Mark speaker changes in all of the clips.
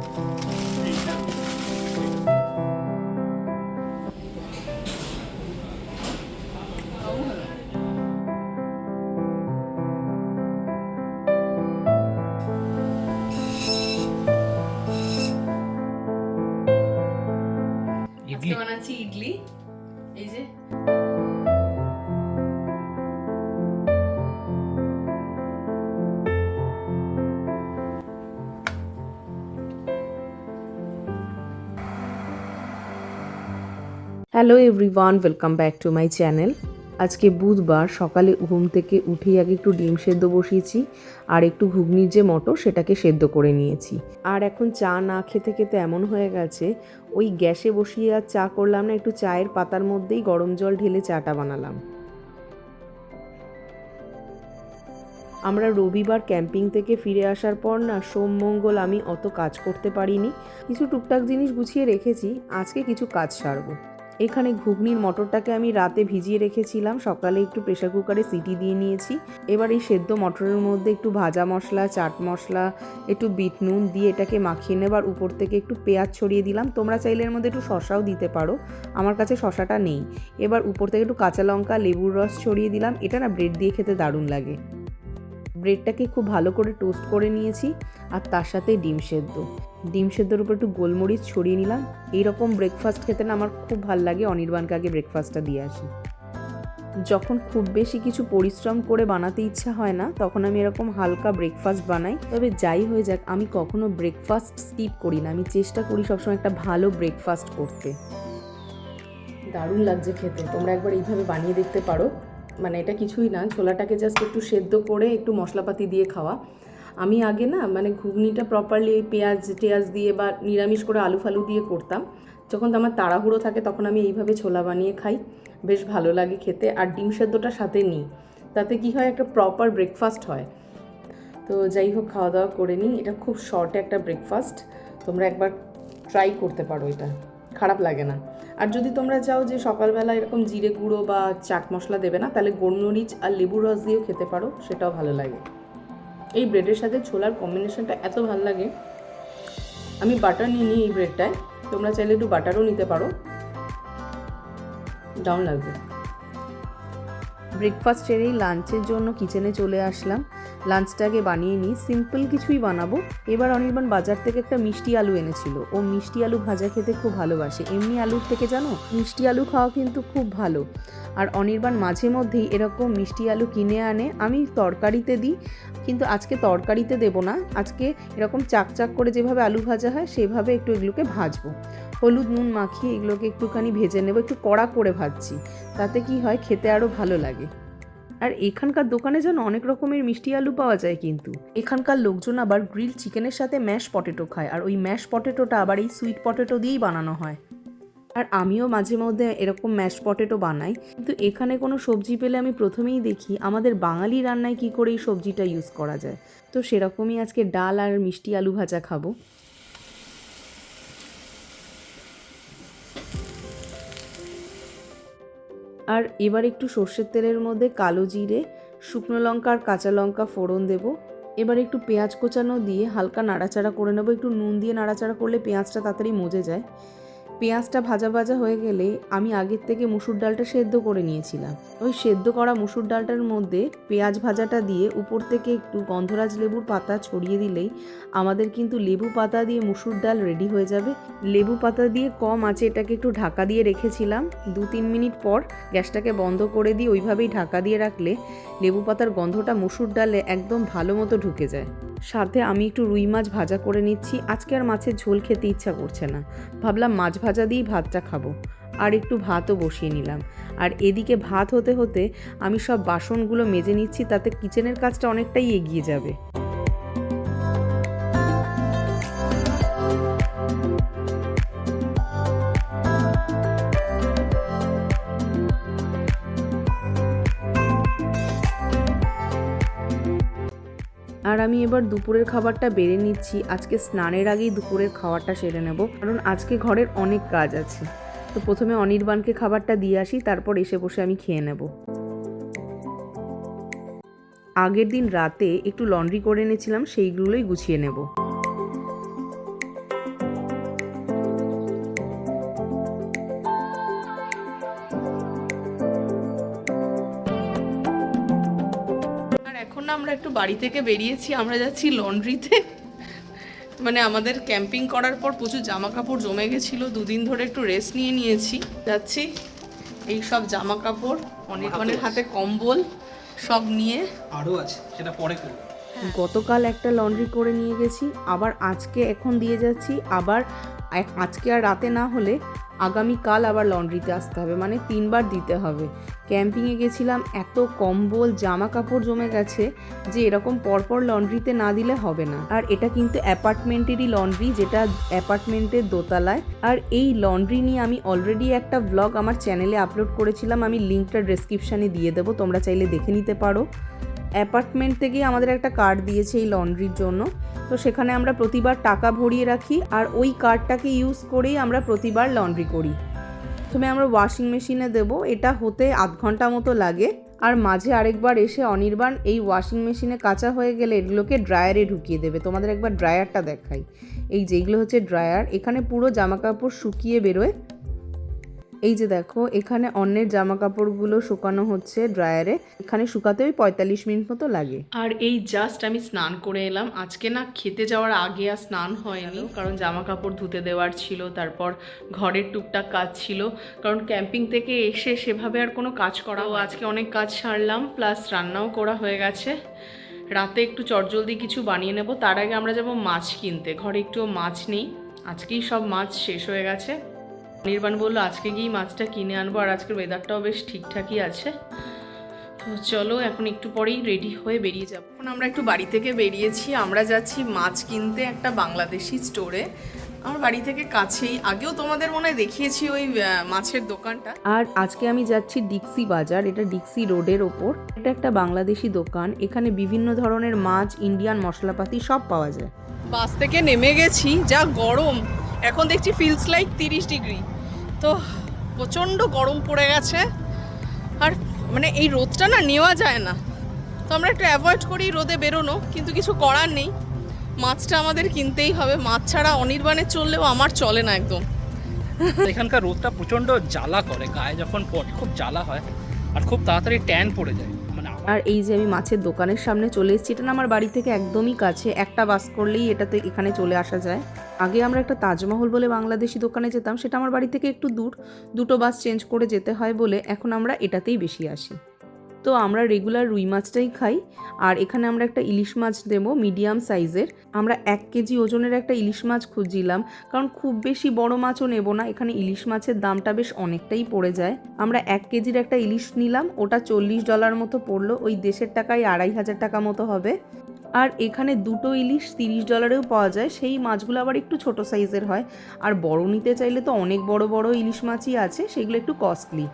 Speaker 1: Idli
Speaker 2: hello everyone welcome back to my channel আজকে বুধবার সকালে ঘুম থেকে উঠেই আগে একটু ডিম সেদ্ধ বসিয়েছি, আর একটু ঘুগনির যে মটর সেটাকে সেদ্ধ করে নিয়েছি। আর এখন চা না খেতে খেতে এমন হয়ে গেছে, ওই গ্যাসে বসিয়ে আর চা করলাম না, একটু চায়ের পাতার মধ্যেই গরম জল ঢেলে চাটা বানালাম। আমরা রবিবার ক্যাম্পিং থেকে ফিরে আসার পর না, সোম, মঙ্গল আমি অত কাজ করতে পারিনি। কিছু টুকটাক জিনিস গুছিয়ে রেখেছি, আজকে কিছু কাজ সারবো। এখানে ঘুগনির মটরটাকে আমি রাতে ভিজিয়ে রেখেছিলাম। সকালে একটু প্রেশার কুকারে সিটি দিয়ে নিয়েছি। এবার এই সেদ্ধ মটরের মধ্যে একটু ভাজা মশলা, চাট মশলা, একটু বিট নুন দিয়ে এটাকে মাখিয়ে নেবার উপর থেকে একটু পেঁয়াজ ছড়িয়ে দিলাম। তোমরা চাইলে এর মধ্যে একটু শশাও দিতে পারো। আমার কাছে শশাটা নেই। এবার উপর থেকে একটু কাঁচা লঙ্কা, লেবুর রস ছড়িয়ে দিলাম। এটা না ব্রেড দিয়ে খেতে দারুণ লাগে। ব্রেডটাকে খুব ভালো করে টোস্ট করে নিয়েছি আর তার সাথে ডিম সেদ্ধ। ডিম সেদ্ধর উপর একটু গোলমরিচ ছড়িয়ে নিলাম। এইরকম ব্রেকফাস্ট খেতে না আমার খুব ভালো লাগে। অনির্বাণকে আগে ব্রেকফাস্টটা দিয়ে আসি। যখন খুব বেশি কিছু পরিশ্রম করে বানাতে ইচ্ছা হয় না, তখন আমি এরকম হালকা ব্রেকফাস্ট বানাই। তবে যাই হয়ে যাক, আমি কখনো ব্রেকফাস্ট স্কিপ করি না। আমি চেষ্টা করি সবসময় একটা ভালো ব্রেকফাস্ট করতে। দারুণ লাগছে খেতে। তোমরা একবার এইভাবে বানিয়ে দেখতে পারো। মানে এটা কিছুই না, ছোলাটাকে জাস্ট একটু সেদ্ধ করে একটু মশলাপাতি দিয়ে খাওয়া। আমি আগে না মানে ঘুগনিটা প্রপারলি পেঁয়াজ টেয়াজ দিয়ে বা নিরামিষ করে আলু ফালু দিয়ে করতাম। যখন তো আমার তাড়াহুড়ো থাকে তখন আমি এইভাবে ছোলা বানিয়ে খাই। বেশ ভালো লাগে খেতে, আর ডিম সেদ্ধটা সাথে নিই। তাতে কি হয় একটা প্রপার ব্রেকফাস্ট হয়। তো যাই হোক, খাওয়া দাওয়া করে নিই। এটা খুব শর্ট একটা ব্রেকফাস্ট তোমরা একবার ট্রাই করতে পারো এটা। খারাপ লাগে না। আর যদি তোমরা চাও যে সকালবেলা এরকম জিরে গুঁড়ো বা চাট মশলা দেবে না, তাহলে গোলমরিচ আর লেবুর রস দিয়েও খেতে পারো, সেটাও ভালো লাগে। এই ব্রেডের সাথে ছোলার কম্বিনেশনটা এত ভালো লাগে। আমি বাটার নিয়ে নিই এই ব্রেডটায়, তোমরা চাইলে একটু বাটারও নিতে পারো। দারুণ লাগবে। ব্রেকফাস্ট সেরেই লাঞ্চের জন্য কিচেনে চলে আসলাম। লাঞ্চটাকে বানিয়ে নিই সিম্পল কিছুই বানাবো। এবার অনির্বাণ বাজার থেকে একটা মিষ্টি আলু এনেছিল। ও মিষ্টি আলু ভাজা খেতে খুব ভালোবাসে। এমনি আলুর থেকে জানো? মিষ্টি আলু খাওয়া কিন্তু খুব ভালো। আর অনির্বাণ মাঝে মধ্যেই এরকম মিষ্টি আলু কিনে আনে। আমি তরকারিতে দিই, কিন্তু আজকে তরকারিতে দেব না। আজকে এরকম চাকচাক করে যেভাবে আলু ভাজা হয়, সেভাবে একটু এগুলোকে ভাজবো। হলুদ, নুন মাখিয়ে এগুলোকে একটুখানি ভেজে নেব। একটু কড়া করে ভাজছি। তাতে কি হয়? খেতে আরও ভালো লাগে। আর এখানকার দোকানে যেন অনেক রকমের মিষ্টি আলু পাওয়া যায় কিন্তু। এখানকার লোকজন আবার গ্রিল চিকেনের সাথে ম্যাশ পটেটো খায়, আর ওই ম্যাশ পটেটোটা আবার এই সুইট পটেটো দিয়েই বানানো হয়। আর আমিও মাঝে মধ্যে এরকম ম্যাশ পটেটো বানাই, কিন্তু এখানে কোনো সবজি পেলে আমি প্রথমেই দেখি আমাদের বাঙালি রান্নায় কি করে এই সবজিটা ইউজ করা যায়। তো সেরকমই আজকে ডাল আর মিষ্টি আলু ভাজা খাব। আর এবার একটু সর্ষের তেলের মধ্যে কালো জিরে, শুকনো লঙ্কা আর কাঁচা লঙ্কা ফোড়ন দেব। এবার একটু পেঁয়াজ কোচানো দিয়ে হালকা নাড়াচাড়া করে নেব। একটু নুন দিয়ে নাড়াচাড়া করলে পেঁয়াজটা তাড়াতাড়ি মজে যায়। পেঁয়াজটা ভাজা ভাজা হয়ে গেলে আমি আগের থেকে মুসুর ডালটা সেদ্ধ করে নিয়েছিলাম। ওই সেদ্ধ করা মুসুর ডালটার মধ্যে পেঁয়াজ ভাজাটা দিয়ে উপর থেকে একটু গন্ধরাজ লেবুর পাতা ছড়িয়ে দিলেই আমাদের কিন্তু লেবু পাতা দিয়ে মুসুর ডাল রেডি হয়ে যাবে। লেবু পাতা দিয়ে কম আছে, এটাকে একটু ঢাকা দিয়ে রেখেছিলাম। দু তিন মিনিট পর গ্যাসটাকে বন্ধ করে দিয়ে ওইভাবেই ঢাকা দিয়ে রাখলে লেবু পাতার গন্ধটা মুসুর ডালে একদম ভালো মতো ঢুকে যায়। সাথে আমি একটু রুই মাছ ভাজা করে নিচ্ছি। আজকে আর মাছের ঝোল খেতে ইচ্ছা করছে না। ভাবলাম মাছ ভাজা দিয়েই ভাতটা খাব। আর একটু ভাতও বসিয়ে নিলাম। আর এদিকে ভাত হতে হতে আমি সব বাসনগুলো মেজে নিচ্ছি, তাতে কিচেনের কাজটা অনেকটাই এগিয়ে যাবে। আর আমি এবার দুপুরের খাবারটা বেড়ে নিচ্ছি। আজকে স্নানের আগেই দুপুরের খাবারটা সেরে নেব। কারণ আজকে ঘরের অনেক কাজ আছে। তো প্রথমে অনির্বাণকে খাবারটা দিয়ে আসি, তারপর এসে বসে আমি খেয়ে নেব। আগের দিন রাতে একটু লন্ড্রি করে এনেছিলাম, সেইগুলোই গুছিয়ে নেব।
Speaker 3: একটু বাড়ি থেকে বেরিয়েছি আমরা যাচ্ছি লন্ড্রিতে। মানে আমাদের ক্যাম্পিং করার পর প্রচুর জামা কাপড় জমে গেছিল দুদিন ধরে একটু রেস্ট নিয়ে নিয়েছি। যাচ্ছি এই সব জামা কাপড় অনেক অনেক হাতে কম্বল সব নিয়ে।
Speaker 1: আরও আছে সেটা পরে করব।
Speaker 2: গতকাল একটা লন্ড্রি করে নিয়ে গেছি আবার আজকে এখন দিয়ে যাচ্ছি আবার আজকে আর রাতে না হলে আগামীকাল আবার লন্ড্রিতে আসতে হবে মানে তিনবার দিতে হবে। ক্যাম্পিংয়ে গেছিলাম, এত কম্বল জামা কাপড় জমে গেছে যে এরকম পরপর লন্ড্রিতে না দিলে হবে না। আর এটা কিন্তু অ্যাপার্টমেন্টেরই লন্ড্রি, যেটা অ্যাপার্টমেন্টের দোতলায়। আর এই লন্ড্রি নিয়ে আমি অলরেডি একটা ব্লগ আমার চ্যানেলে আপলোড করেছিলাম, আমি লিঙ্কটা ডেসক্রিপশানে দিয়ে দেবো, তোমরা চাইলে দেখে নিতে পারো। অ্যাপার্টমেন্ট থেকেই আমাদের একটা কার্ড দিয়েছে এই লন্ড্রির জন্য। তো সেখানে আমরা প্রতিবার টাকা ভরিয়ে রাখি আর ওই কার্ডটাকে ইউজ করেই আমরা প্রতিবার লন্ড্রি করি। প্রথমে আমরা ওয়াশিং মেশিনে দেবো, এটা হতে আধ ঘণ্টা মতো লাগে। আর মাঝে আরেকবার এসে অনির্বাণ এই ওয়াশিং মেশিনে কাঁচা হয়ে গেলে এগুলোকে ড্রায়ারে ঢুকিয়ে দেবে। তোমাদের একবার ড্রায়ারটা দেখাই। এই যেগুলো হচ্ছে ড্রায়ার, এখানে পুরো জামা কাপড় শুকিয়ে বেরোয়। এই যে দেখো, এখানে অন্যের জামা কাপড়গুলো শুকানো হচ্ছে ড্রায়ারে। এখানে শুকাতে ওই পঁয়তাল্লিশ মিনিট মতো লাগে।
Speaker 3: আর এই জাস্ট আমি স্নান করে এলাম। আজকে না খেতে যাওয়ার আগে আর স্নান হয়নি, কারণ জামা কাপড় ধুতে দেওয়ার ছিল, তারপর ঘরের টুকটাক কাজ ছিল। কারণ ক্যাম্পিং থেকে এসে সেভাবে আর কোনো কাজ করাও আজকে অনেক কাজ সারলাম, প্লাস রান্নাও করা হয়ে গেছে। রাতে একটু চটজলদি কিছু বানিয়ে নেব। তার আগে আমরা যাব মাছ কিনতে। ঘরে একটুও মাছ নেই। আজকেই সব মাছ শেষ হয়ে গেছে। নির্বাণ বলল আজকে গিয়েই মাছটা কিনে আনব আর আজকের ওয়েদারটাও বেশ ঠিকঠাকই আছে। তো চলো এখন একটু পরেই রেডি হয়ে বেরিয়ে যাব। এখন আমরা একটু বাড়ি থেকে বেরিয়েছি। আমরা যাচ্ছি মাছ কিনতে একটা বাংলাদেশি স্টোরে আমার বাড়ি থেকে কাছেই। আগেও তোমাদের মনে হয় দেখিয়েছি ওই মাছের দোকানটা।
Speaker 2: আর আজকে আমি যাচ্ছি ডিক্সি বাজার। এটা ডিক্সি রোডের ওপর। এটা একটা বাংলাদেশি দোকান। এখানে বিভিন্ন ধরনের মাছ ইন্ডিয়ান মশলাপাতি সব পাওয়া যায়।
Speaker 3: বাস থেকে নেমে গেছি। যা গরম! এখন দেখছি ফিলস লাইক তিরিশ ডিগ্রি তো প্রচণ্ড গরম পড়ে গেছে। আর মানে এই রোদটা না নেওয়া যায় না। তো আমরা একটু অ্যাভয়েড করি রোদে বেরোনো কিন্তু কিছু করার নেই। মাছটা আমাদের কিনতেই হবে। মাছ ছাড়া অনির্বাণে চললেও আমার চলে না একদম।
Speaker 1: এখানকার রোদটা প্রচণ্ড জ্বালা করে। গায়ে যখন পড়ে খুব জ্বালা হয় আর খুব তাড়াতাড়ি ট্যান পড়ে যায়। মানে
Speaker 2: আর এই যে আমি মাছের দোকানের সামনে চলে এসেছি এটা না আমার বাড়ি থেকে একদমই কাছে। একটা বাস করলেই এটাতে এখানে চলে আসা যায়। আগে আমরা একটা তাজমহল বলে বাংলাদেশি দোকানে যেতাম, সেটা আমার বাড়ি থেকে একটু দূর। দুটো বাস চেঞ্জ করে যেতে হয় বলে এখন আমরা এটাতেই বেশি আসি। তো আমরা রেগুলার রুই মাছটাই খাই, আর এখানে আমরা একটা ইলিশ মাছ দেব মিডিয়াম সাইজের আমরা এক কেজি ওজনের একটা ইলিশ মাছ খুঁজছিলাম, কারণ খুব বেশি বড় মাছও নেব না, এখানে ইলিশ মাছের দামটা বেশ অনেকটাই পড়ে যায়। আমরা এক কেজির একটা ইলিশ নিলাম, ওটা চল্লিশ ডলার মতো পড়ল, ওই দেশের টাকায় আড়াই হাজার টাকা মতো হবে। আর এখানে দুটো ইলিশ তিরিশ ডলারেও পাওয়া যায়, সেই মাছগুলো আবার একটু ছোট সাইজের হয়। আর বড় নিতে চাইলে তো অনেক বড় বড় ইলিশ মাছই আছে, সেগুলো একটু কস্টলি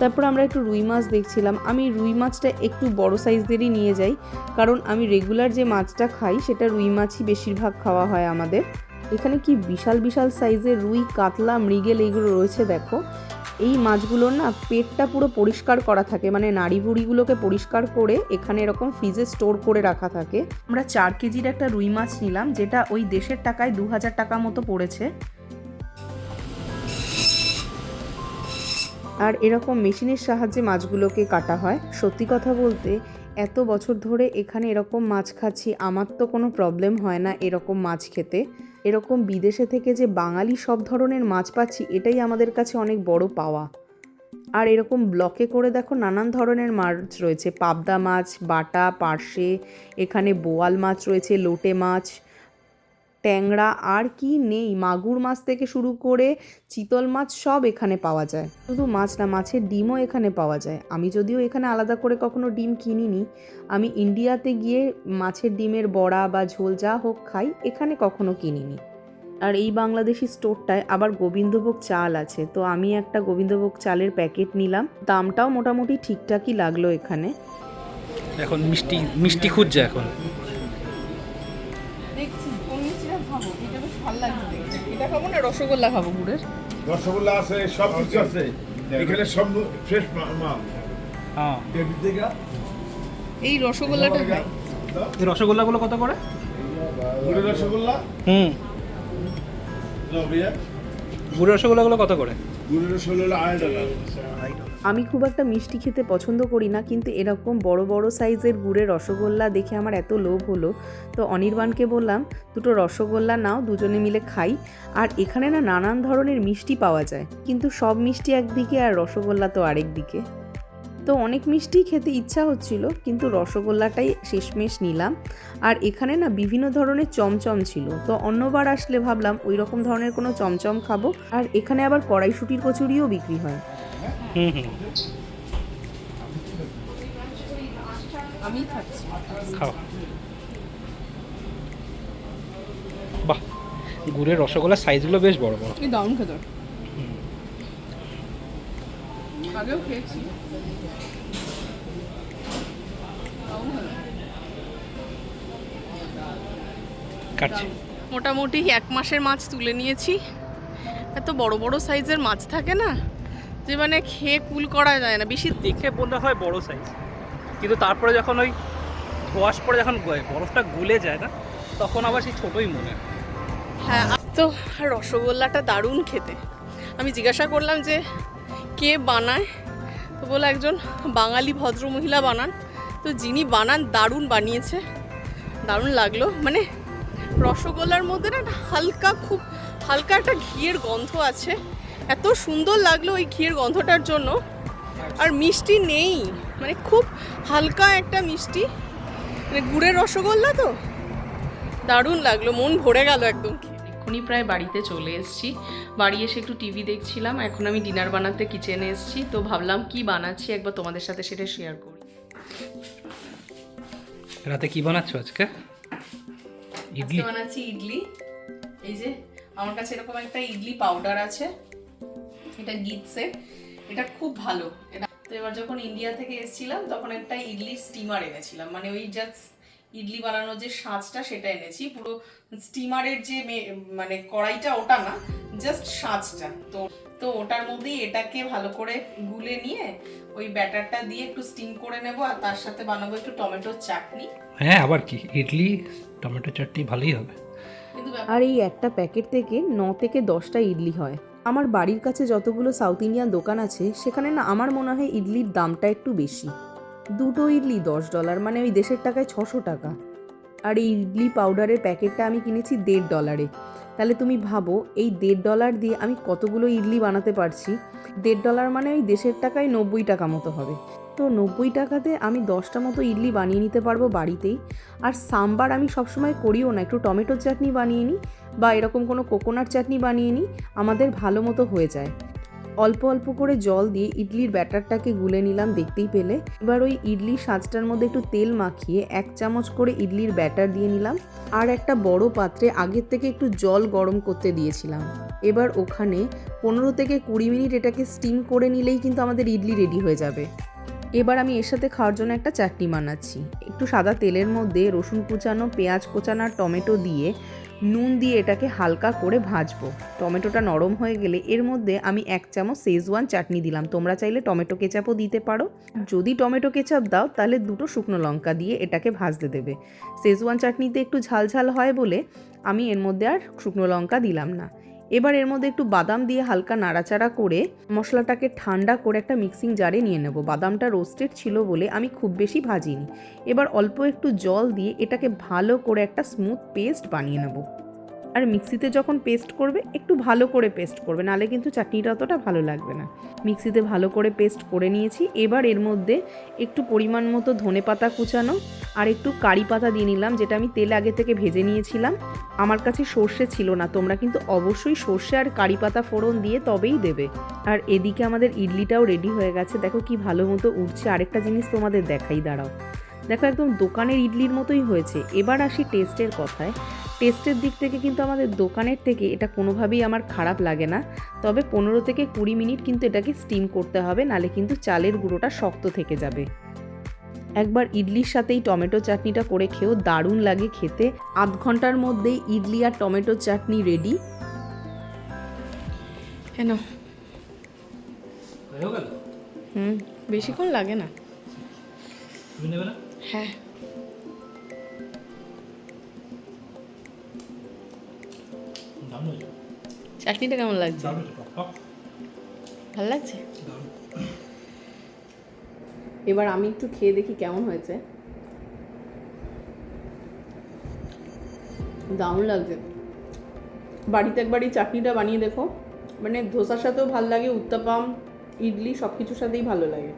Speaker 2: তারপর আমরা একটু রুই মাছ দেখছিলাম। আমি রুই মাছটা একটু বড় সাইজদেরই নিয়ে যাই, কারণ আমি রেগুলার যে মাছটা খাই, সেটা রুই মাছই বেশিরভাগ খাওয়া হয় আমাদের। এখানে কি বিশাল বিশাল সাইজের রুই, কাতলা, মৃগেল এইগুলো রয়েছে, দেখো। এই মাছগুলোর না পেটটা পুরো পরিষ্কার করা থাকে মানে নাড়ি ভুড়িগুলোকে পরিষ্কার করে এখানে এরকম ফ্রিজে স্টোর করে রাখা থাকে। আমরা চার কেজির একটা রুই মাছ নিলাম, যেটা ওই দেশের টাকায় দু হাজার টাকা মতো পড়েছে। আর এরকম মেশিনের সাহায্যে মাছগুলোকে কাটা হয়। সত্যি কথা বলতে, এত বছর ধরে এখানে এরকম মাছ খাচ্ছি, আমার তো কোনো প্রবলেম হয় না এরকম মাছ খেতে। এরকম বিদেশে থেকে যে বাঙালি সব ধরনের মাছ পাচ্ছি, এটাই আমাদের কাছে অনেক বড় পাওয়া। আর এরকম ব্লকে করে দেখো নানান ধরনের মাছ রয়েছে। পাবদা মাছ, বাটা, পার্শে, এখানে বোয়াল মাছ রয়েছে, লোটে মাছ ট্যাংরা আর কি নেই। মাগুর মাছ থেকে শুরু করে চিতল মাছ সব এখানে পাওয়া যায়। শুধু মাছ না, মাছের ডিমও এখানে পাওয়া যায়। আমি যদিও এখানে আলাদা করে কখনো ডিম কিনিনি। আমি ইন্ডিয়াতে গিয়ে মাছের ডিমের বড়া বা ঝোল যা হোক খাই, এখানে কখনো কিনিনি। আর এই বাংলাদেশি স্টোরটায় আবার গোবিন্দভোগ চাল আছে। তো আমি একটা গোবিন্দভোগ চালের প্যাকেট নিলাম। দামটাও মোটামুটি ঠিকঠাকই লাগল এখানে।
Speaker 1: এখন মিষ্টি মিষ্টি খুঁজছে এখন।
Speaker 3: রসগোল্লা খাব গুড়ের।
Speaker 4: রসগোল্লা আছে সব কিছু আছে। এখানে সব ফ্রেশ মাল
Speaker 1: হ্যাঁ।
Speaker 3: এই রসগোল্লাটা খাই
Speaker 1: এই রসগোল্লাগুলো কত করে?
Speaker 4: গুড়ের রসগোল্লা।
Speaker 1: হুম। গুড়ের রসগোল্লাগুলো কত করে?
Speaker 4: গুড়ের রসগোল্লা হলো আড়াই টাকা
Speaker 2: আমি খুব একটা মিষ্টি খেতে পছন্দ করি না, কিন্তু এরকম বড় বড় সাইজের গুড়ের রসগোল্লা দেখে আমার এত লোভ হলো। তো অনির্বাণকে বললাম, দুটো রসগোল্লা নাও, দুজনে মিলে খাই। আর এখানে না নানান ধরনের মিষ্টি পাওয়া যায়, কিন্তু সব মিষ্টি একদিকে আর রসগোল্লা তো আরেক দিকে। তো অনেক মিষ্টি খেতে ইচ্ছা হচ্ছিল, কিন্তু রসগোল্লাটাই শেষমেশ নিলাম। আর এখানে না বিভিন্ন ধরনের চমচম ছিল, তো অন্যবার আসলে ভাবলাম ওই রকম ধরনের কোনো চমচম খাব। আর এখানে আবার কড়াইশুটির কচুরিও বিক্রি হয়।
Speaker 1: হুম হুম
Speaker 3: আমি খাচ্ছি
Speaker 1: খাও। বাহ গুড়ের রসগোল্লার সাইজগুলো বেশ বড় বড়।
Speaker 3: এই দারুণ খেতে। আগেও খেয়েছি।
Speaker 1: কাটছি।
Speaker 3: মোটামুটি এক মাসের মাছ তুলে নিয়েছি। এত বড় বড় সাইজের মাছ থাকে না? যে মানে খেয়ে কুল করা যায় না বেশি
Speaker 1: দেখে মনে হয় বড় সাইজ কিন্তু তারপরে যখন ওই ধোয়াশ পরে যখন বরফটা গলে যায় না তখন আবার সেই ছোটোই মনে হয়।
Speaker 3: তো রসগোল্লাটা দারুণ খেতে। আমি জিজ্ঞাসা করলাম যে কে বানায়? তো বলে একজন বাঙালি ভদ্রমহিলা বানান। তো যিনি বানান দারুণ বানিয়েছে। দারুণ লাগল। মানে রসগোল্লার মধ্যে না হালকা খুব হালকা একটা ঘিয়ের গন্ধ আছে। এত সুন্দর লাগল ওই ঘিয়ের গন্ধটার জন্য। আর মিষ্টি নেই। মানে খুব হালকা একটা মিষ্টি। মানে গুড়ের রসগোল্লা তো? দারুণ লাগল মন ভরে গেল একদম। এক্ষুনি প্রায় বাড়িতে চলে এসেছি। বাড়ি এসে একটু টিভি দেখছিলাম এখন আমি ডিনার বানাতে কিচেনে এসেছি। তো ভাবলাম কি বানাচ্ছি একবার তোমাদের সাথে সেটা শেয়ার করি।
Speaker 1: রাতে কি বানাচ্ছ আজকে? ইডলি?
Speaker 3: বানাচ্ছি ইডলি। এই যে আমার কাছে এরকম একটা ইডলি পাউডার আছে। এটা গিটসের এটা খুব ভালো। এটা তো এবার যখন ইন্ডিয়া থেকে এসেছিলাম তখন একটা ইডলি স্টিমার এনেছিলাম। মানে ওই জাস্ট ইডলি বানানোর যে সাজটা সেটা এনেছি। পুরো স্টিমারের যে মে- মানে কড়াইটা ওটা না জাস্ট সাজটা। তো তো ওটার মধ্যেই এটাকে ভালো করে গুলে নিয়ে ওই ব্যাটারটা দিয়ে একটু স্টিম করে নেব আর তার সাথে বানাবো একটু টমেটোর চাটনি।
Speaker 1: হ্যাঁ আবার কি? ইডলি টমেটো চাটনি ভালোই হবে।
Speaker 3: কিন্তু
Speaker 2: আর এই একটা প্যাকেট থেকে ন থেকে দশটা ইডলি হয়। আমার বাড়ির কাছে যতগুলো সাউথ ইন্ডিয়ান দোকান আছে, সেখানে না আমার মনে হয় ইডলির দামটা একটু বেশি। দুটো ইডলি দশ ডলার মানে ওই দেশের টাকায় ছশো টাকা। আর এই ইডলি পাউডারের প্যাকেটটা আমি কিনেছি দেড় ডলারে তাহলে তুমি ভাবো, এই দেড় ডলার দিয়ে আমি কতগুলো ইডলি বানাতে পারছি? দেড় ডলার মানে ওই দেশের টাকায় নব্বই টাকা মতো হবে। তো নব্বই টাকাতে আমি দশটা মতো ইডলি বানিয়ে নিতে পারব বাড়িতেই। আর সাম্বার আমি সবসময় করিও না, একটু টমেটোর চাটনি বানিয়ে নিই বা এরকম কোনো কোকোনাট চাটনি বানিয়ে নিই, আমাদের ভালো মতো হয়ে যায়। অল্প অল্প করে জল দিয়ে ইডলির ব্যাটারটাকে গুলে নিলাম দেখতেই পেলে। এবার ওই ইডলির সাজটার মধ্যে একটু তেল মাখিয়ে এক চামচ করে ইডলির ব্যাটার দিয়ে নিলাম। আর একটা বড় পাত্রে আগের থেকে একটু জল গরম করতে দিয়েছিলাম। এবার ওখানে পনেরো থেকে কুড়ি মিনিট এটাকে স্টিম করে নিলেই কিন্তু আমাদের ইডলি রেডি হয়ে যাবে। এবার আমি এর সাথে খাওয়ার জন্য একটা চাটনি বানাচ্ছি। একটু সাদা তেলের মধ্যে রসুন কুচানো, পেঁয়াজ কোচানো আর টমেটো দিয়ে নুন দিয়ে এটাকে হালকা করে ভাজবো। টমেটোটা নরম হয়ে গেলে এর মধ্যে আমি এক চামচ সেজওয়ান চাটনি দিলাম। তোমরা চাইলে টমেটো কেচাপও দিতে পারো। যদি টমেটো কেচাপ দাও, তাহলে দুটো শুকনো লঙ্কা দিয়ে এটাকে ভাজতে দেবে। সেজওয়ান চাটনিতে একটু ঝাল ঝাল হয় বলে আমি এর মধ্যে আর শুকনো লঙ্কা দিলাম না। এবার এর মধ্যে একটু বাদাম দিয়ে হালকা নাড়াচাড়া করে মশলাটাকে ঠান্ডা করে একটা মিক্সিং জারে নিয়ে নেব। বাদামটা রোস্টেড ছিল বলে আমি খুব বেশি ভাজিনি। এবার অল্প একটু জল দিয়ে এটাকে ভালো করে একটা স্মুথ পেস্ট বানিয়ে নেব। আর মিক্সিতে যখন পেস্ট করবে, একটু ভালো করে পেস্ট করবে নাহলে কিন্তু চাটনিটা অতটা ভালো লাগবে না। মিক্সিতে ভালো করে পেস্ট করে নিয়েছি, এবার এর মধ্যে একটু পরিমাণ মতো ধনে পাতা কুচানো আর একটু কারি পাতা দিয়ে নিলাম, যেটা আমি তেল আগে থেকে ভেজে নিয়েছিলাম। আমার কাছে সর্ষে ছিল না, তোমরা কিন্তু অবশ্যই সর্ষে আর কারি পাতা ফোড়ন দিয়ে তবেই দেবে। আর এদিকে আমাদের ইডলিটাও রেডি হয়ে গেছে, দেখো কি ভালো মতো উঠছে আরেকটা জিনিস তোমাদের দেখাই, দাঁড়াও। দেখো একদম দোকানের ইডলির মতোই হয়েছে। এবার আসি টেস্টের কথায়। টেস্টের দিক থেকে কিন্তু আমাদের দোকানের থেকে এটা কোনোভাবেই আমার খারাপ লাগে না। তবে পনেরো থেকে কুড়ি মিনিট কিন্তু এটাকে স্টিম করতে হবে নালে কিন্তু চালের গুঁড়োটা শক্ত থেকে যাবে। একবার ইডলির সাথেই টমেটো চাটনিটা করে খেয়েও দারুণ লাগে খেতে। আধ ঘণ্টার মধ্যেই ইডলি আর টমেটো চাটনি রেডি।
Speaker 3: কেন হুম বেশিক্ষণ লাগে না? হ্যাঁ। চাটনিটা কেমন লাগছে? ভালো লাগছে? এবার আমি একটু খেয়ে দেখি কেমন হয়েছে। দারুণ লাগছে। বাড়িতে একবার এই চাটনিটা বানিয়ে দেখো। মানে ধোসার সাথেও ভালো লাগে উত্তাপাম ইডলি সব কিছুর সাথেই ভালো লাগে।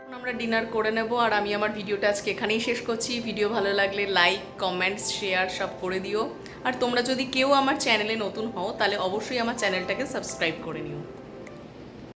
Speaker 3: এখন আমরা ডিনার করে নেব আর আমি আমার ভিডিওটা আজকে এখানেই শেষ করছি। ভিডিও ভালো লাগলে লাইক কমেন্টস শেয়ার সব করে দিও। আর তোমরা যদি কেউ আমার চ্যানেলে নতুন হও, তাহলে অবশ্যই আমার চ্যানেলটাকে সাবস্ক্রাইব করে নিও।